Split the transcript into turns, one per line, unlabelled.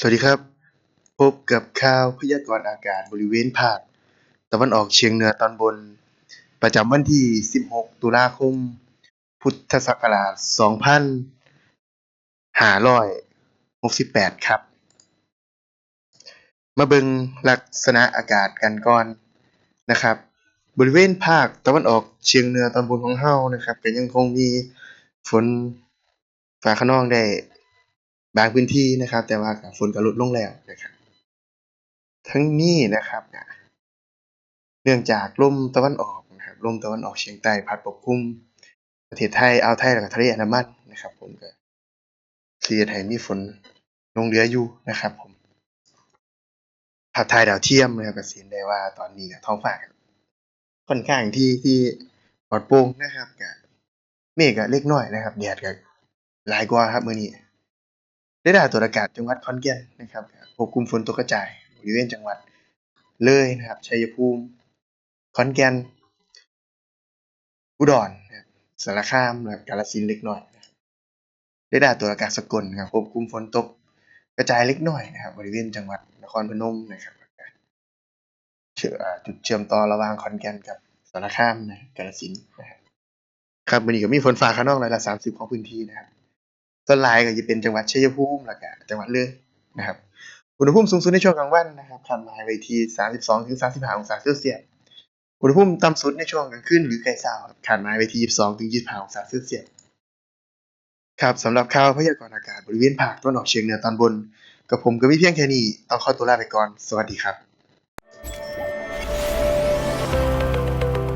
สวัสดีครับ พบกับข่าวพยากรณ์อากาศบริเวณภาคตะวันออกเฉียงเหนือตอนบน ประจำวันที่ 16 ตุลาคม พุทธศักราช 2568 ครับ มาเบิงลักษณะอากาศกันก่อนนะครับ บริเวณภาคตะวันออกเฉียงเหนือตอนบนของเรานะครับก็ยังคงมีฝนฟ้าคะนองได้ บางพื้นที่นะครับ แต่ว่าฝนก็ลดลงแล้วนะครับ ทั้งนี้นะครับเนื่องจากลมตะวันออกนะครับลมตะวันออกเฉียงใต้พัดปกคลุมประเทศไทยอ่าวไทยแล้วก็ทะเลอันดามันนะครับ ผมก็สิเฮ็ดให้มีฝนลงเหลืออยู่นะครับ ผมภาพถ่ายดาวเทียมนะครับก็เห็นได้ว่าตอนนี้ก็ท้องฟ้าค่อนข้างที่ที่ปลอดโปร่งนะครับก็เมฆก็เล็กน้อยนะครับแดดก็หลายกว่าครับมื้อนี้ เรดาร์ตรวจอากาศจังหวัดขอนแก่นนะครับควบคุมฝนตกกระจายบริเวณจังหวัดเลยนะครับชัยภูมิขอนแก่นอุดรนสารคามนะครับกาฬสินเล็กน้อยเรดาร์ตรวจอากาศสกลนะครับควบคุมฝนตกกระจายเล็กน้อยนะครับบริเวณจังหวัดนครพนมนะครับเชื่อจุดเชื่อมต่อระหว่างขอนแก่นกับสารคามนะกาฬสินนะครับครับมื้อนี้ก็มีฝนฟ้าคะนองร้อยละ30ของพื้นที่นะครับ ส่วนลายก็จะเป็นจังหวัดชัยภูมิแล้วก็จังหวัดเลยนะครับ อุณหภูมิสูงสุดในช่วงกลางวันนะครับคาดหมายไว้ที่ 32-35องศาเซลเซียส อุณหภูมิต่ำสุดในช่วงกลางคืนหรือใกล้เช้าครับคาดหมายไว้ที่ 22-25องศาเซลเซียส ครับสำหรับข่าวพยากรณ์อากาศบริเวณภาคตะวันออกเฉียงเหนือตอนบน กับผมก็มีเพียงแค่นี้ ต้องขอตัวลาไปก่อน สวัสดีครับ